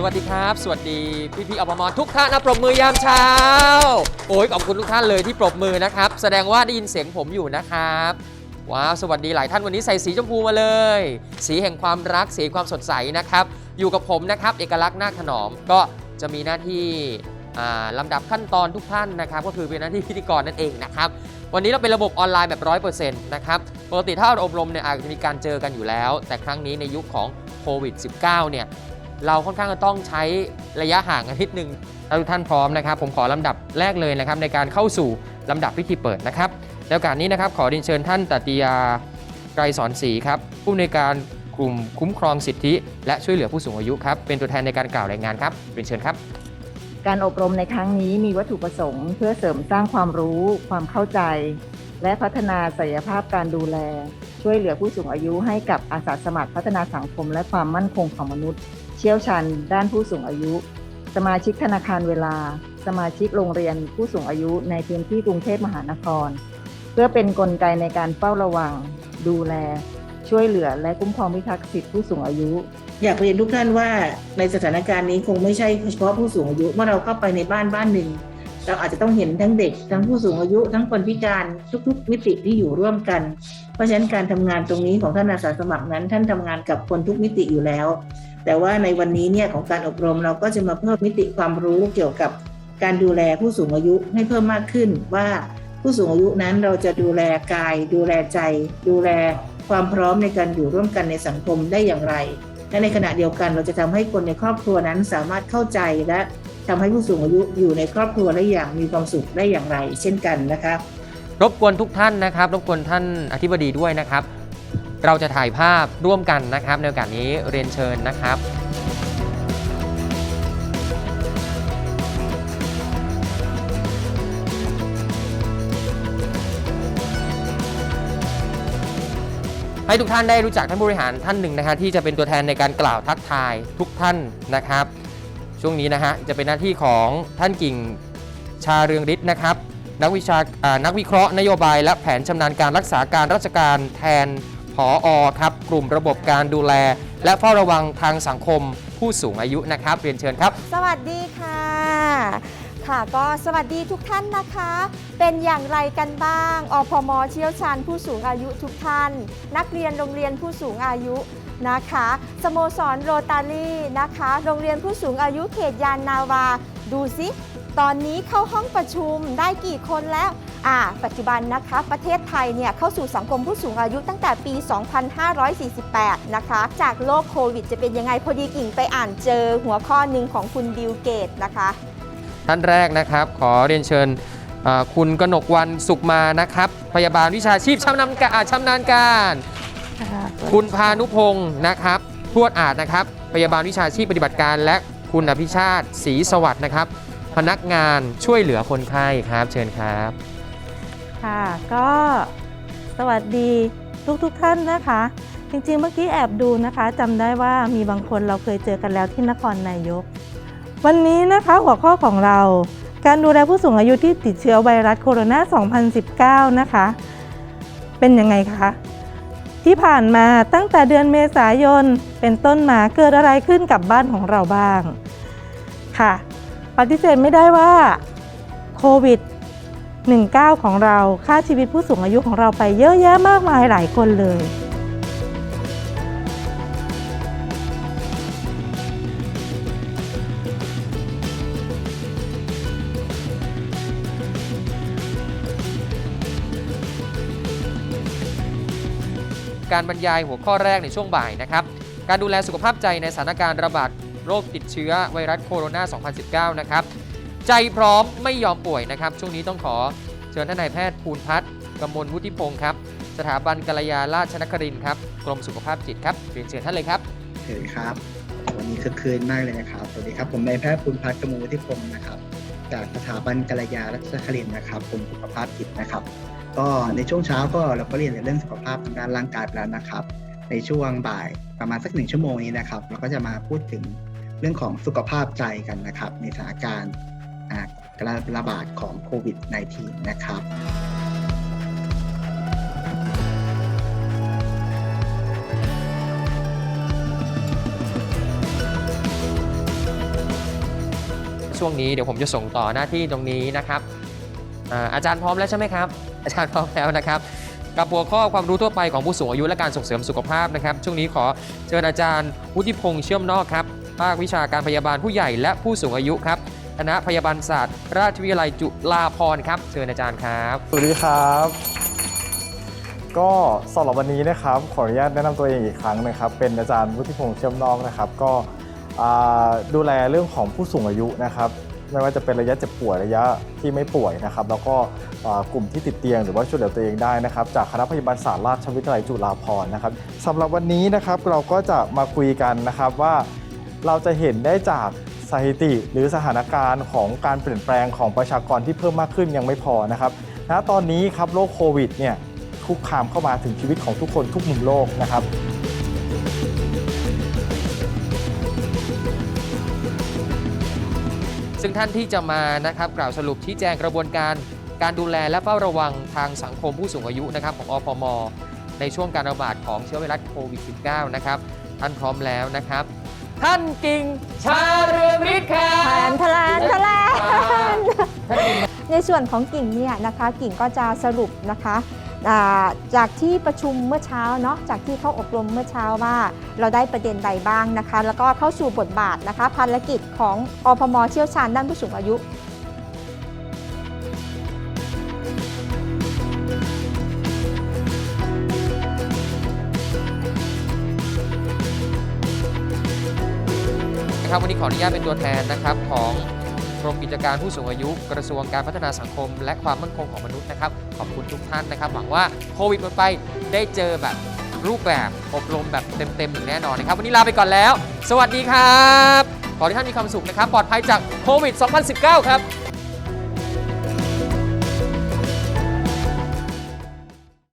สวัสดีครับ สวัสดีพี่พี่ๆอปมทุกท่านนะปรบมือยามเช้า โอ้ยขอบคุณทุกท่านเลยที่ปรบมือนะครับ แสดงว่าได้ยินเสียงผมอยู่นะครับว้าวสวัสดีหลายท่านวันนี้ใส่สีชมพูมาเลย สีแห่งความรักสีความสดใสนะครับ อยู่กับผมนะครับ เอกลักษณ์นาคถนอมก็จะมีหน้าที่ลำดับขั้นตอนทุกท่านนะครับ ก็คือเป็นหน้าที่พิธีกรนั่นเองนะครับ วันนี้เราเป็นระบบออนไลน์แบบ100%นะครับปกติถ้าเราอบรมเนี่ยอาจจะมีการเจอกันอยู่แล้ว แต่ครั้งนี้ในยุคของโควิด -19 เนี่ย เราค่อนข้างจะต้องใช้ระยะห่างกันนิดนึงถ้าทุกท่านพร้อมนะครับ ผมขอลำดับแรกเลยนะครับ ในการเข้าสู่ลำดับพิธีเปิดนะครับในโอกาสนี้นะครับขอเรียนเชิญท่านตติยาไกรสอนศรีครับผู้อำนการกลุ่มคุ้มครองสิทธิ และช่วยเหลือผู้สูงอายุครับเป็นตัวแทนในการกล่าวรายงานครับเรียนเชิญครับ การอบรมในครั้งนี้มีวัตถุประสงค์ เพื่อเสริมสร้างความรู้ ความเข้าใจ และพัฒนาศักยภาพการดูแล ช่วยเหลือผู้สูงอายุให้กับอาสาสมัครพัฒนาสังคม และความมั่นคงของมนุษย์ เชี่ยวชาญด้านผู้สูงอายุ สมาชิกธนาคารเวลา สมาชิกโรงเรียนผู้สูงอายุในพื้นที่กรุงเทพมหานคร เพื่อเป็นนกลไกในการเฝ้าระวัง ดูแล ช่วยเหลือและคุ้มครองพิทักษ์สิทธิผู้สูงอายุอยากเรียนทุกท่านว่าในสถานการณ์นี้คงไม่ใช่เฉพาะผู้สูงอายุเมื่อเราเข้าไปในบ้านบ้านหนึ่ง เราอาจจะต้องเห็นทั้งเด็ก ทั้งผู้สูงอายุ ทั้งคนพิการทุกๆมิติที่อยู่ร่วมกัน เพราะฉะนั้นการทำงานตรงนี้ของท่านอาสาสมัครนั้น ท่านทำงานกับคนทุกมิติอยู่แล้ว แต่ว่าในวันนี้เนี่ยของการอบรมเราก็จะมาเพิ่มมิติความรู้เกี่ยวกับการดูแลผู้สูงอายุให้เพิ่มมากขึ้นว่าผู้สูงอายุนั้นเราจะดูแลกาย ดูแลใจ ดูแลความพร้อมในการอยู่ร่วมกันในสังคมได้อย่างไร และในขณะเดียวกันเราจะทำให้คนในครอบครัวนั้นสามารถเข้าใจและทำให้ผู้สูงอายุอยู่ในครอบครัวได้อย่างมีความสุขได้อย่างไร เช่นกันนะคะรบกวนทุกท่านนะครับ รบกวนท่านอธิบดีด้วยนะครับ เราจะถ่ายภาพร่วมกันนะครับ ในโอกาสนี้เรียนเชิญนะครับให้ทุกท่านได้รู้จักท่านผู้บริหารท่านหนึ่งนะฮะที่จะเป็นตัวแทนในการกล่าวทักทายทุกท่านนะครับ ช่วงนี้นะฮะจะเป็นหน้าที่ของท่านกิ่งชาเรืองฤทธิ์นะครับ นักวิชานักวิเคราะห์นโยบายและแผนชำนาญการรักษาการราชการแทน ออครับกลุ่มระบบการดูแล และเฝ้าระวังทางสังคมผู้สูงอายุนะครับ เรียนเชิญครับ สวัสดีค่ะ ค่ะก็สวัสดีทุกท่านนะคะ เป็นอย่างไรกันบ้างอพมเชี่ยวชาญผู้สูงอายุทุกท่าน นักเรียนโรงเรียนผู้สูงอายุนะคะสโมสรโรตารี่นะคะ โรงเรียนผู้สูงอายุเขตยานนาวา ดูสิ ตอนนี้เข้าห้องประชุมได้กี่คนแล้ว อ่าปัจจุบันนะคะประเทศไทยเนี่ยเข้าสู่สังคมผู้สูงอายุตั้งแต่ปี 2548 นะคะจากโรคโควิดจะเป็นยังไงพอดีกิ่งไปอ่านเจอหัวข้อหนึ่งของคุณบิลเกตนะคะท่านแรกนะครับ ขอเรียนเชิญคุณกนกวันสุขมานะครับ พยาบาลวิชาชีพชำนาญการชำนาญการ คุณพานุพงศ์นะครับทวดอาจนะครับ พยาบาลวิชาชีพปฏิบัติการ และคุณอภิชาติศรีสวัสดิ์นะครับ พนักงานช่วยเหลือคนไข้ครับ เชิญครับ ค่ะก็สวัสดีทุกทุกท่านนะคะ จริงๆเมื่อกี้แอบดูนะคะจำได้ว่ามีบางคนเราเคยเจอกันแล้วที่นครนายก วันนี้นะคะหัวข้อของเราการดูแลผู้สูงอายุที่ติดเชื้อไวรัสโคโรนา 2019 นะคะ เป็นยังไงคะ ที่ผ่านมาตั้งแต่เดือนเมษายนเป็นต้นมาเกิดอะไรขึ้นกับบ้านของเราบ้าง ค่ะ ปฏิเสธไม่ได้ว่าโควิด 19 ของเราค่าชีวิตผู้สูงอายุของเราไปเยอะแยะมากมายหลายคนเลย การบรรยายหัวข้อแรกในช่วงบ่ายนะครับ การดูแลสุขภาพใจในสถานการณ์ระบาดโรคติดเชื้อไวรัสโคโรนา 2019 นะครับ ใจพร้อมไม่ยอมป่วยนะครับ ช่วงนี้ต้องขอเชิญท่านนายแพทย์ภูลพัฒน์กมลวุฒิพงศ์ครับ สถาบันกัลยาราชนครินทร์ครับ กรมสุขภาพจิตครับเรียนเชิญท่านเลยครับโอเคครับ วันนี้คึกคืนมากเลยนะครับ สวัสดีครับ ผมนายแพทย์ภูมิพัฒน์กมลวุฒิพงศ์นะครับ จากสถาบันกัลยารัชนครินทร์นะครับ กรมสุขภาพจิตนะครับ ก็ในช่วงเช้าก็เราก็เรียนในเรื่องสุขภาพทางด้านร่างกายไปแล้วนะครับ ในช่วงบ่ายประมาณสักหนึ่งชั่วโมงนี้นะครับ เราก็จะมาพูดถึงเรื่องของสุขภาพใจกันนะครับ ในสถานการณ์ การระบาดของโควิด -19 นะครับช่วงนี้เดี๋ยวผมจะส่งต่อหน้าที่ตรงนี้นะครับอาอาจารย์พร้อมแล้วใช่ไหมครับ อาจารย์พร้อมแล้วนะครับกับหัวข้อความรู้ทั่วไปของผู้สูงอายุและการส่งเสริมสุขภาพนะครับ ช่วงนี้ขอเชิญอาจารย์วุฒิพงษ์เชื่อมนอกครับภาควิชาการพยาบาลผู้ใหญ่และผู้สูงอายุครับ คณะพยาบาลศาสตร์ ราชวิทยาลัยจุฬาภรณ์ครับเชิญอาจารย์ครับ สวัสดีครับ ก็สำหรับวันนี้นะครับขออนุญาตแนะนำตัวเองอีกครั้งนะครับ เป็นอาจารย์วุฒิพงษ์เชื่อมนอกนะครับ ก็อ่าดูแลเรื่องของผู้สูงอายุนะครับ ไม่ว่าจะเป็นระยะเจ็บป่วยระยะที่ไม่ป่วยนะครับ แล้วก็อ่ากลุ่มที่ติดเตียงหรือว่าช่วยเหลือตัวเองได้นะครับ จากคณะพยาบาลศาสตร์ราชวิทยาลัยจุฬาภรณ์นะครับสำหรับวันนี้นะครับเราก็จะมาคุยกันนะครับว่า เราจะเห็นได้จาก สถิติ หรือสถานการณ์ของการเปลี่ยนแปลงของประชากรที่เพิ่มมากขึ้นยังไม่พอนะครับณตอนนี้ครับโรคโควิดเนี่ยคุกคามเข้ามาถึงชีวิตของทุกคนทุกมุมโลกนะครับซึ่งท่านที่จะมานะครับกล่าวสรุปชี้แจงกระบวนการ การดูแลและเฝ้าระวังทางสังคมผู้สูงอายุนะครับของอพม ในช่วงการระบาดของเชื้อไวรัสโควิด -19 นะครับท่านพร้อมแล้วนะครับ ท่านกิ่งชาเรืองฤทธิ์ครัแทบนแทนแทนท่านกิ่งในส่วนของกิ่งเนี่ยนะคะกิ่งก็จะสรุปนะคะอ่าจากที่ประชุมเมื่อเช้าเนาะจากที่เขาอบรมเมื่อเช้าว่า เราได้ประเด็นใดบ้างนะคะ แล้วก็เข้าสู่บทบาทนะคะภารกิจของอพมเชี่ยวชาญด้านผู้สูงอายุ นะครับวันนี้ขออนุญาตเป็นตัวแทนนะครับของกรมกิจการผู้สูงอายุกระทรวงการพัฒนาสังคม และความมั่นคงของมนุษย์นะครับ ขอบคุณทุกท่านนะครับหวังว่าโควิดหมดไปได้เจอแบบรูปแบบอบรมแบบเต็มๆอย่างแน่นอนนะครับ วันนี้ลาไปก่อนแล้ว สวัสดีครับ ขอให้ท่านมีความสุขนะครับ ปลอดภัยจากโควิด 2019 ครับ